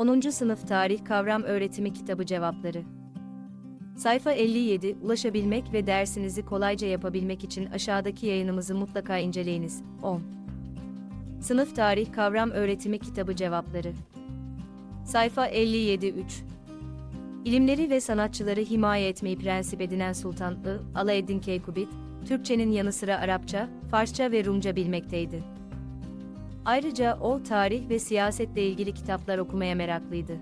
10. Sınıf Tarih Kavram Öğretimi Kitabı Cevapları Sayfa 57 Ulaşabilmek ve dersinizi kolayca yapabilmek için aşağıdaki yayınımızı mutlaka inceleyiniz. 10. Sınıf Tarih Kavram Öğretimi Kitabı Cevapları Sayfa 57 3 İlimleri ve sanatçıları himaye etmeyi prensip edinen Sultan I. Alaeddin Keykubit, Türkçenin yanı sıra Arapça, Farsça ve Rumca bilmekteydi. Ayrıca o tarih ve siyasetle ilgili kitaplar okumaya meraklıydı.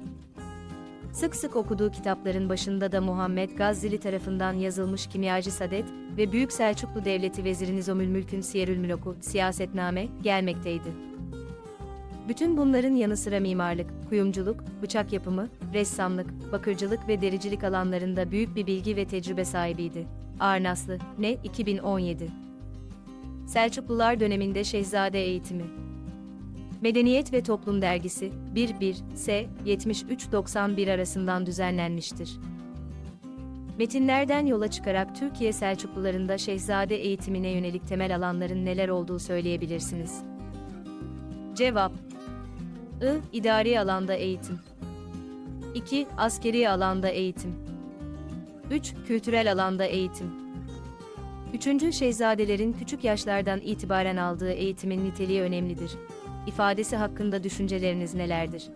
Sık sık okuduğu kitapların başında da Muhammed Gazzili tarafından yazılmış Kimyacı Sadet ve Büyük Selçuklu Devleti Veziri Nizamülmülk'ün Siyerülmülok'u Siyasetname gelmekteydi. Bütün bunların yanı sıra mimarlık, kuyumculuk, bıçak yapımı, ressamlık, bakırcılık ve dericilik alanlarında büyük bir bilgi ve tecrübe sahibiydi. Arnaslı, ne 2017 Selçuklular döneminde Şehzade eğitimi Medeniyet ve Toplum Dergisi 11 S 73-91 arasından düzenlenmiştir. Metinlerden yola çıkarak Türkiye Selçuklularında şehzade eğitimine yönelik temel alanların neler olduğu söyleyebilirsiniz. Cevap I. İdari alanda eğitim 2. Askeri alanda eğitim 3. Kültürel alanda eğitim 3. Şehzadelerin küçük yaşlardan itibaren aldığı eğitimin niteliği önemlidir. İfadesi hakkında düşünceleriniz nelerdir?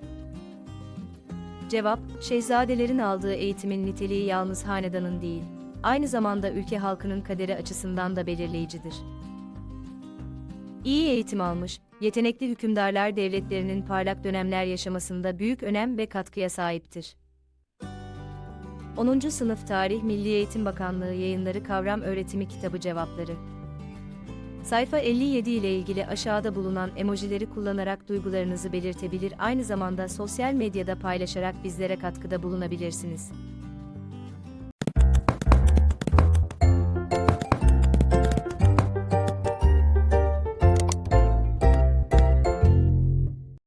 Cevap, şehzadelerin aldığı eğitimin niteliği yalnız hanedanın değil, aynı zamanda ülke halkının kaderi açısından da belirleyicidir. İyi eğitim almış, yetenekli hükümdarlar devletlerinin parlak dönemler yaşamasında büyük önem ve katkıya sahiptir. 10. Sınıf Tarih Milli Eğitim Bakanlığı Yayınları Kavram Öğretimi Kitabı Cevapları Sayfa 57 ile ilgili aşağıda bulunan emojileri kullanarak duygularınızı belirtebilir aynı zamanda sosyal medyada paylaşarak bizlere katkıda bulunabilirsiniz.